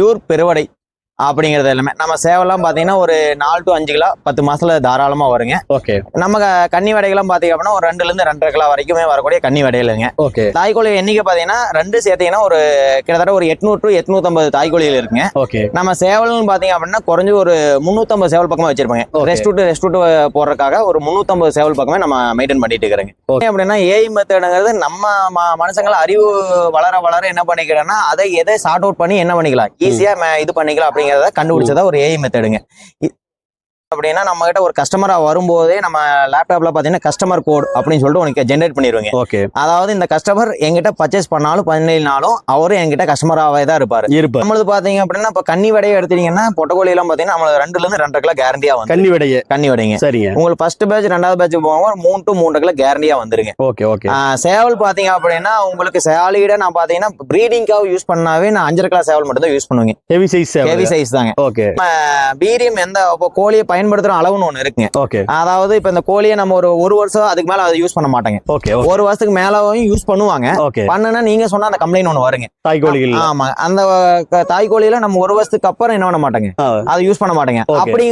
Pure பெருவடை. அப்படிங்கிறது எல்லாமே. நம்ம சேவலாம் பார்த்தீங்கன்னா ஒரு நாலு டு அஞ்சு கிலோ பத்து மாசத்துல தாராளமா வருங்க. ஓகே. நம்ம கன்னி வடைகள்லாம் பார்த்தீங்க அப்படின்னா ஒரு ரெண்டுல இருந்து ரெண்டரை கிலோ வரைக்குமே வரக்கூடிய கன்னி வடைகளுங்க. ஓகே. தாய்க்கோழி எண்ணிக்கை பார்த்தீங்கன்னா ரெண்டு சேர்த்தீங்கன்னா ஒரு கிட்டத்தட்ட ஒரு எட்நூறு டு எட்நூத்தம்பது தாய்க்கோழிகள் இருக்குங்க. ஓகே. நம்ம சேவல்னு பார்த்தீங்க அப்படின்னா குறைஞ்சு ஒரு முந்நூற்றம்பது சேவல் பக்கமா வச்சிருப்பாங்க. ரெஸ்ட் விட்டு ரெஸ்ட் விட்டு போடுறதுக்காக ஒரு முந்நூற்றம்பது சேவல் பக்கமே நம்ம மெயின்டைன் பண்ணிட்டு இருக்கிறோங்க. Okay. அப்படின்னா ஏஐ மெத்தடுங்கிறது நம்ம மனுஷங்கள அறிவு வளர வளர என்ன பண்ணிக்கிறோம்னா அதை எதை சார்ட் அவுட் பண்ணி என்ன பண்ணிக்கலாம்? ஈஸியா இது பண்ணிக்கலாம் அப்படிங்கிறத கண்டுபிடிச்சதா ஒரு ஏஐ மெத்தடுங்க அப்படின்னா நம்ம கிட்ட ஒரு கஸ்டமரா வரும்போதே நம்ம லேப்டாப்ல பாத்தீங்கன்னா கஸ்டமர் கோட் அப்படின்னு சொல்லிட்டு உனக்கு ஜென்ரேட் பண்ணிடுவாங்க ஓகே அதாவது இந்த கஸ்டமர் எங்கிட்ட பர்ச்சேஸ் பண்ணாலும் பண்ணலைனாலும் அவரும் என்கிட்ட கஸ்டமராகவே தான் இருப்பாரு. இருப்ப நம்மளது பாத்தீங்க அப்படின்னா இப்ப கன்னி வடையை எடுத்தீங்கன்னா பொட்டக்கோழி எல்லாம் பாத்தீங்கன்னா நம்மள ரெண்டுல இருந்து ரெண்டரை கிலோ கேரண்டியா வந்து கன்னி விடைய. கன்னி வடைங்க. சரிங்க. உங்களுக்கு ஃபர்ஸ்ட் பேட்ச் ரெண்டாவது பேட்ச் போவாங்க மூணு டு மூன்றரை கிலோ கேரண்டியா வந்துருங்க. ஓகே ஓகே சேவல் பாத்தீங்க அப்படின்னா உங்களுக்கு சேலிட நான் பாத்தீங்கன்னா ப்ரீடிங்காக யூஸ் பண்ணாவே நான் அஞ்சரை கிலோ சேவல் மட்டும் தான் யூஸ் பண்ணுவேங்க ஹெவி சைஸ் ஹெவி சைஸ் தாங்க. ஓகே பீரியம் எந்த கோழியை பயன்படுத்துற அளவுன்னு ஒண்ணு இருக்குங்க. ஓகே அதாவது இப்ப இந்த கோழியை நம்ம ஒரு ஒரு வருஷம் அதுக்கு மேல அதை யூஸ் பண்ண மாட்டாங்க. ஓகே ஒரு வருஷத்துக்கு மேலவும் யூஸ் பண்ணுவாங்க. ஓகே பண்ணுனா நீங்க சொன்ன அந்த கம்ப்ளைண்ட் ஒண்ணு வருங்க. தாய்கோழிகள் ஆமா. அந்த தாய் கோழியில நம்ம ஒரு வருஷத்துக்கு அப்புறம் என்ன பண்ண மாட்டாங்க. அதை யூஸ் பண்ண மாட்டாங்க. அப்படி